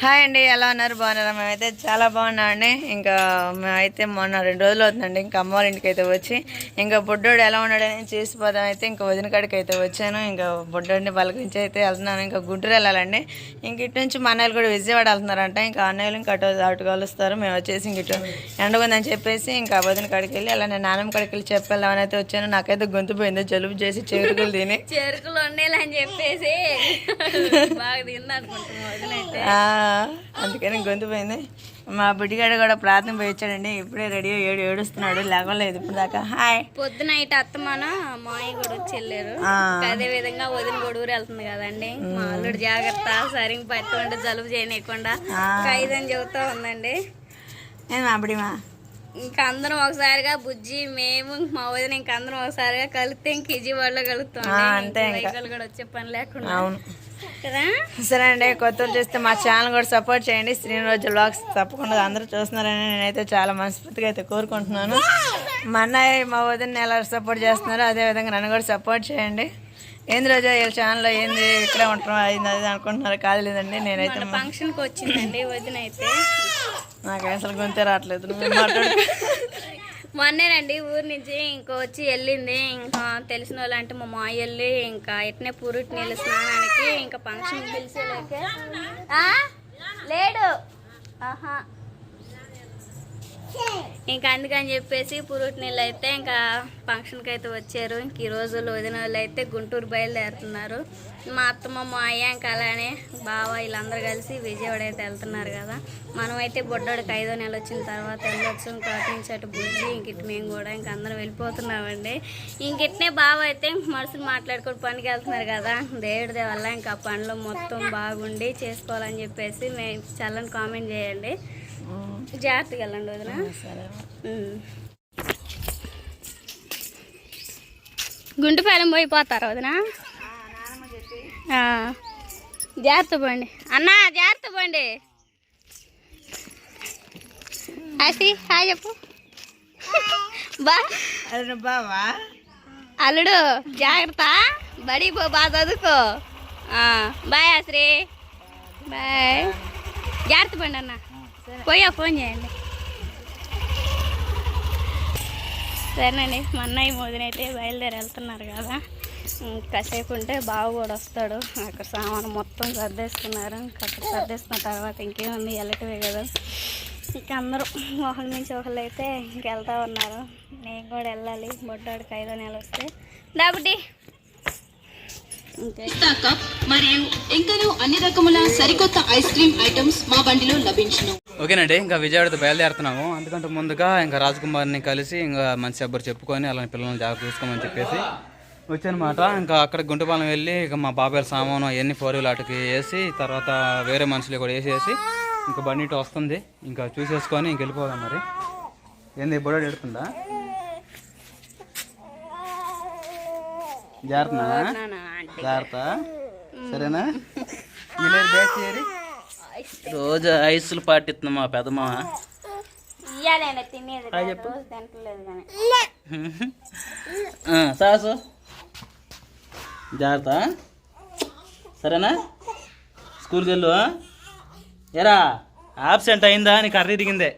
Hi అండి ఎలా ఉన్నారు? బాగున్నారా? మేమైతే చాలా బాగున్నామండి ఇంకా మేమైతే మొన్న రెండు రోజులు అవుతుందండి. ఇంకా అమ్మవారి ఇంటికి అయితే వచ్చి ఇంకా బుడ్డోడు ఎలా ఉన్నాడని చూసిపోదాం అయితే ఇంకా వదిన కాడికి అయితే వచ్చాను. ఇంకా బుడ్డోడిని పలకరించి అయితే వెళ్తున్నాను. ఇంకా గుంటూరు వెళ్ళాలండి. ఇంక ఇటు నుంచి మా అన్నయ్యలు కూడా విజయవాడ వెళ్తున్నారంట. ఇంకా అన్నయ్యలు ఇంకా అటు అటు కలుస్తారు. మేము వచ్చేసి ఇంక ఇటు ఎండకుందని చెప్పేసి ఇంకా వదిన కాడికి వెళ్ళి అలా నేను నాన్నమ్మ కాడికి వెళ్ళి చెప్పెళ్ళామని అయితే వచ్చాను. నాకైతే గొంతు పోయింది. జలుబు చేసి చెరుకులు తిని. చెరుకులు వండేలా అని చెప్పేసి. బాగా తిన్నా అనుకుంటున్నాం వదిలైతే ఆ, అందుకని గొంతు పోయింది. మా బుడ్డిగాడు కూడా ప్రార్థన పోయి వచ్చాడండి. ఇప్పుడే రెడీ ఏడు ఏడుస్తున్నాడు. లేవలేదు ఇప్పుడు దాకా హాయ్. పొద్దున అయితే అత్తమాన మాయ కూడా వచ్చి వెళ్ళారు. అదే విధంగా వదిన గొడుగురు వెళ్తుంది కదండి. మా అల్లుడు జాగ్రత్త సరిగ్గా పట్టుకుంటే జలుబు చేయనీయకుండా. ఖైదని చెబుతా ఉందండి. మా బుడిమా ఇంకా అందరం ఒకసారిగా బుజ్జి మేము మా వదిన ఇంకా అందరం ఒకసారిగా కలిస్తే ఇంక విజయవాడలో కలుస్తాం ఆ, అంతే కూడా వచ్చే పని లేకుండా. అవును. కదా? సరే అండి కొత్త చూస్తే మా ఛానల్ కూడా సపోర్ట్ చేయండి. శ్రీనిరోజు బ్లాగ్స్ తప్పకుండా అందరూ చూస్తున్నారని నేనైతే చాలా మనస్ఫూర్తిగా అయితే కోరుకుంటున్నాను. మా అన్నయ్య మా వదిన ఎలా సపోర్ట్ చేస్తున్నారో అదే విధంగా నన్ను కూడా సపోర్ట్ చేయండి. ఏంది రోజు వీళ్ళ ఛానల్లో ఏంది ఇక్కడే ఉంటాం అయింది అది అనుకుంటున్నారు కాదు లేదండి నేనైతే ఫంక్షన్కి వచ్చిందండి వదిన అయితే. నాకు అసలు గొంతే రావట్లేదు నువ్వు మాట్లాడు. మొన్నేనండి ఊరి నుంచి ఇంకో వచ్చి వెళ్ళింది. ఇంకా తెలిసిన వాళ్ళు అంటే మా మాయ వెళ్ళి ఇంకా ఇట్నే పురుటి నీళ్ళు స్నానానికి ఇంకా ఫంక్షన్ పిలిచేలేక. లేడు. ఆహా. ఇంకా అందుకని చెప్పేసి పురుటినీళ్ళు అయితే ఇంకా ఫంక్షన్కి అయితే వచ్చారు. ఇంక ఈ రోజుల్లో వదిన వాళ్ళు అయితే గుంటూరు బయలుదేరుతున్నారు. మా అత్తమ్మ మా అయ్య ఇంకా అలానే బావ వీళ్ళందరూ కలిసి విజయవాడ అయితే వెళ్తున్నారు కదా. మనం అయితే బొడ్డోడికి ఐదో నెల వచ్చిన తర్వాత వెళ్ళొచ్చు. ఇంకా నుంచి అటు బుజ్జి ఇంక ఇటు మేము కూడా ఇంక అందరం వెళ్ళిపోతున్నామండి. ఇంకిట్నే బావ అయితే ఇంక మనుషులు మాట్లాడుకొని పనికి వెళ్తున్నారు కదా. దేవుడి వల్ల ఇంకా పనులు మొత్తం బాగుండి చేసుకోవాలని చెప్పేసి మేము చల్లని కామెంట్ చేయండి. జాగ్రత్తగా వెళ్ళండి వదిన. గుంటుపాలెం పోయిపోతారు వదిన? ఆ. జాగ్రత్త పోండి. అన్నా జాగ్రత్త పోండి. ఆసి హాయ్ చెప్పు. బా. బావా? అల్లుడు జాగ్రత్త. బడి పో బాగా చదువుకో. ఆ, బాయ్ ఆశ్రీ. బాయ్. జాగ్రత్త పండి అన్న. పోయా ఫోన్ చేయండి. సరేనండి మా అన్నయ్య మోదినైతే బయలుదేరి వెళ్తున్నారు కదా. కాసేపు ఉంటే బావ కూడా వస్తాడు. అక్కడ సామాను మొత్తం సర్దేసుకున్నారు. ఇంకా అక్కడ సర్దేసుకున్న తర్వాత ఇంకేముంది? వెళ్ళటమే కదా. ఇంకా అందరూ ఒకరి నుంచి ఒకళ్ళు అయితే ఇంకెళ్తా ఉన్నారు. నేను కూడా వెళ్ళాలి. బొడ్డాడికి ఐదో నెల వస్తే. కాబట్టి ఇంకా మరియు ఇంకను అన్ని రకముల సరికొత్త ఐస్ క్రీమ్ ఐటమ్స్ మా బండిలో లభించును. ఓకేనండి ఇంకా విజయవాడతో బయలుదేరుతున్నాము. అందుకంటే ముందుగా ఇంకా రాజకుమార్ని కలిసి ఇంకా మంచి అబ్బరు చెప్పుకొని అలాంటి పిల్లల్ని జాగ్రత్త చూసుకోమని చెప్పేసి వచ్చానమాట. ఇంకా అక్కడ గుంటపాలెం వెళ్ళి ఇక మా బాబాయ్ సామాను అవన్నీ ఫోర్ వీల్ ఆటకి వేసి తర్వాత వేరే మనుషులు కూడా వేసేసి ఇంకా బండి ఇటు వస్తుంది. ఇంకా చూసేసుకొని ఇంక వెళ్ళిపోదాం మరి. ఏంది బుడ ఎడుతుందా జాగ్రత్త. జాగ్రత్త సరేనా? బ్యాచ్ చేయరి? రోజు ఐసులు పాటిస్తున్నాం మా పెద్దమ్మ ఇయ్యాలైనా తినేది రోజు తింటలేదు కానీ. సాసు. జాగ్రత్త సరేనా? స్కూల్కి వెళ్ళు? ఎరా ఆబ్సెంట్ అయిందా నీకు కర్రీ దిగిందే.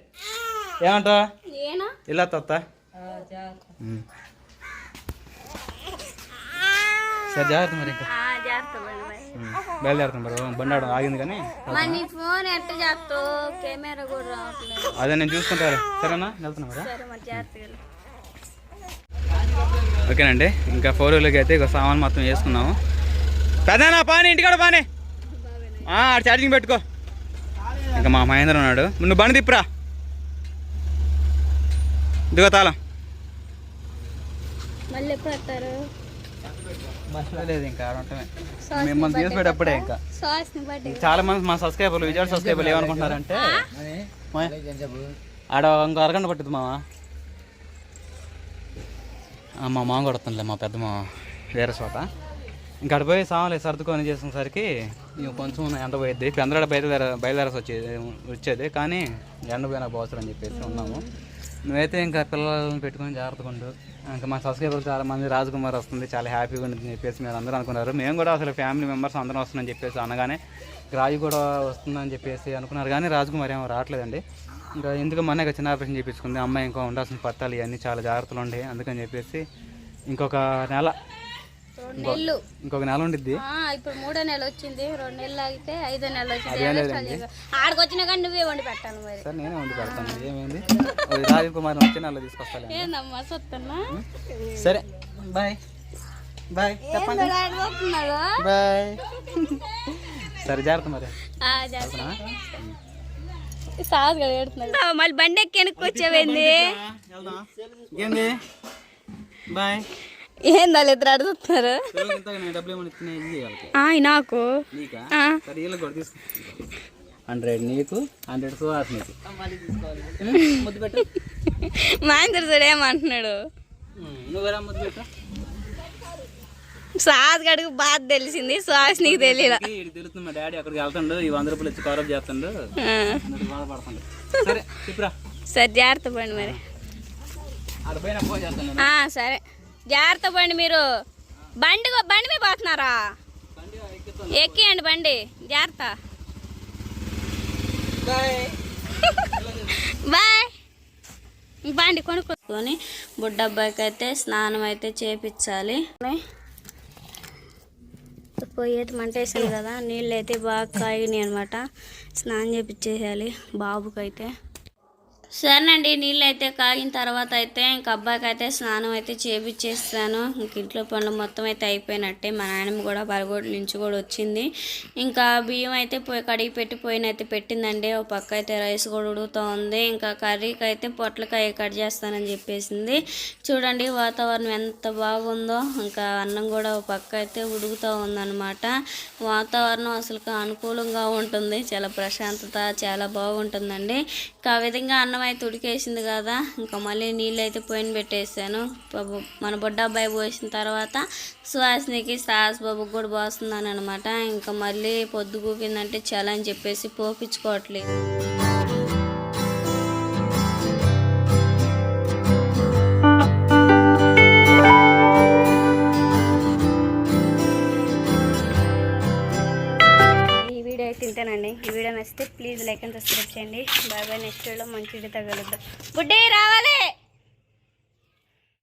ఏమంటావు? ఇలా తత్త సరే జాగ్రత్త మరి ఇంకా. బయలుదేరుతాం మరి బండి ఆగింది కానీ. ఫోన్ ఎట్ట చేస్తావు కెమెరా కూడా రావట్లేదు. అదే నేను చూసుకుంటారు సరేనా? వెళ్తున్నా మరి. ఓకేనండి. ఇంకా ఫోర్ వీలర్కి అయితే ఇక సామాన్ మొత్తం వేసుకున్నాము. పెద్దనా పాని ఇంటికాడ పాని. ఆడ ఛార్జింగ్ పెట్టుకో. ఇంకా మా మహేంద్ర ఉన్నాడు. నువ్వు బండి తిప్పురా. ఇదిగో తాళం. మళ్ళీ ఎప్పుడు లేదు ఇంకా ఆడ ఉంటమే. మిమ్మల్ని తీసుకునేటప్పుడే ఇంకా. చాలా మంది మా సబ్స్క్రైబర్లు విజయవాడ సబ్స్క్రైబర్లు ఏమనుకుంటున్నారంటే మా- ఆడ ఇంకో అరగంట పట్టుద్ది మామ ఆ, మా మామ కొడుతుందిలే మా పెద్ద మామ. వేరే చోట. ఇంకా అటు పోయి సామాన్లు సర్దుకొని చేసేసరికి ఇంక కొంచెం ఎండ పోయిద్ది. పెందరాడ బయలుదేర బయలుదేరాల్సి వచ్చేది వచ్చేది కానీ ఎండ పోయినా పోవచ్చు అని చెప్పేసి ఉన్నాము. నువ్వైతే ఇంకా పిల్లల్ని పెట్టుకొని జాగ్రత్తగా ఉండు. ఇంకా మా సబ్స్క్రైబర్లు చాలా మంది రాజకుమార్ వస్తుంది చాలా హ్యాపీగా ఉంటుంది చెప్పేసి మీరు అందరూ అనుకున్నారు. మేము కూడా అసలు ఫ్యామిలీ మెంబర్స్ అందరం వస్తుందని చెప్పేసి అనగానే రాజు కూడా వస్తుందని చెప్పేసి అనుకున్నారు కానీ రాజకుమార్ ఏమో రావట్లేదండి. ఇంకా ఎందుకు మన చిన్న ఆపరేషన్ చేయించుకుంది అమ్మాయి ఇంకా ఉండాల్సిన పత్తాలు ఇవన్నీ చాలా జాగ్రత్తలు ఉండే. అందుకని చెప్పేసి ఇంకొక నెల నెలలు. ఇంకొక నెల ఉండిద్ది. ఆ, ఇప్పుడు మూడో నెల వచ్చింది. రెండు నెలలు ఆగితే ఐదో నెల వచ్చింది? ఆడికి వచ్చినా కానీ నువ్వే వండి పెట్టాలి మరి. సరే నేనే వండి పెడతాను. ఏమైంది? అది రాజకుమారి వచ్చి నెల తీసుకొస్తాను ఏందమ్మా సొత్తన్నా? సరే బాయ్. బాయ్. చెప్పండి. బాయ్. సరే జాగ్రత్త మరి. సాగు మళ్ళీ బండి ఎక్కి వెనక్కి వచ్చావేంది? ఏంది? బాయ్. ఏందా ఇద్దరు అడుగుతున్నారు? నాకు. హండ్రెడ్ నీకు హండ్రెడ్ సుహాస్ నీకు. మా ఆయన చూడు ఏమంటున్నాడు? సాజ్ గడుగు బాధ తెలిసింది సుహాస్ నీకు తెలియదు తెలుస్తుంది మా డాడీ అక్కడికి వెళ్తాడు ఈ వంద రూపాయలు ఇచ్చి కవరప్ చేస్తాడు. సరే జాగ్రత్త పండి మరి. సరే. జాగ్రత్త బండి మీరు. బండి బండి మీద పోతున్నారా? ఎక్కియండి బండి. జాగ్రత్త. బాయ్. బండి కొనుక్కొని బుడ్డబ్బాయికి అయితే స్నానం అయితే చేపించాలి పోయేది మంటేసాను కదా నీళ్ళు అయితే బాగా కాగినాయి అనమాట స్నానం చేపించేసేయాలి బాబుకి అయితే సరేనండి నీళ్ళు అయితే కాగిన తర్వాత అయితే ఇంక అబ్బాయికి అయితే స్నానం అయితే చేపించేస్తాను ఇంక ఇంట్లో పనులు మొత్తం అయితే అయిపోయినట్టే. మా నాయనమ్మ కూడా బరగోడు నుంచి కూడా వచ్చింది. ఇంకా బియ్యం అయితే పోయి కడిగి పెట్టి పోయిన అయితే పెట్టిందండి. ఒక పక్క అయితే రైస్ కూడా ఉడుగుతూ ఉంది ఇంకా కర్రీకి అయితే పొట్లకాయ కట్ చేస్తానని చెప్పేసింది. చూడండి వాతావరణం ఎంత బాగుందో. ఇంకా అన్నం కూడా ఒక పక్క అయితే ఉడుగుతూ ఉందన్నమాట వాతావరణం అసలు అనుకూలంగా ఉంటుంది. చాలా ప్రశాంతత చాలా బాగుంటుందండి. ఇంకా ఆ విధంగా అన్నం అయితే ఉడికేసింది కదా ఇంకా మళ్ళీ నీళ్ళు అయితే పోయిన పెట్టేసాను మన బొడ్డ అబ్బాయి పోసిన తర్వాత సుహాసినికి సాస్ బాబుకి కూడా పోస్తున్నాను అనమాట ఇంకా మళ్ళీ పొద్దు కూకిందంటే చాలా అని చెప్పేసి పోపించుకోవట్లేదు నచ్చితే ప్లీజ్ లైక్ అండ్ సబ్స్క్రైబ్ చేయండి. బాయ్ బాయ్ నెక్స్ట్ వీడియో మంచి వీడియో తగలుద్దాం. గుడ్డే రావాలి!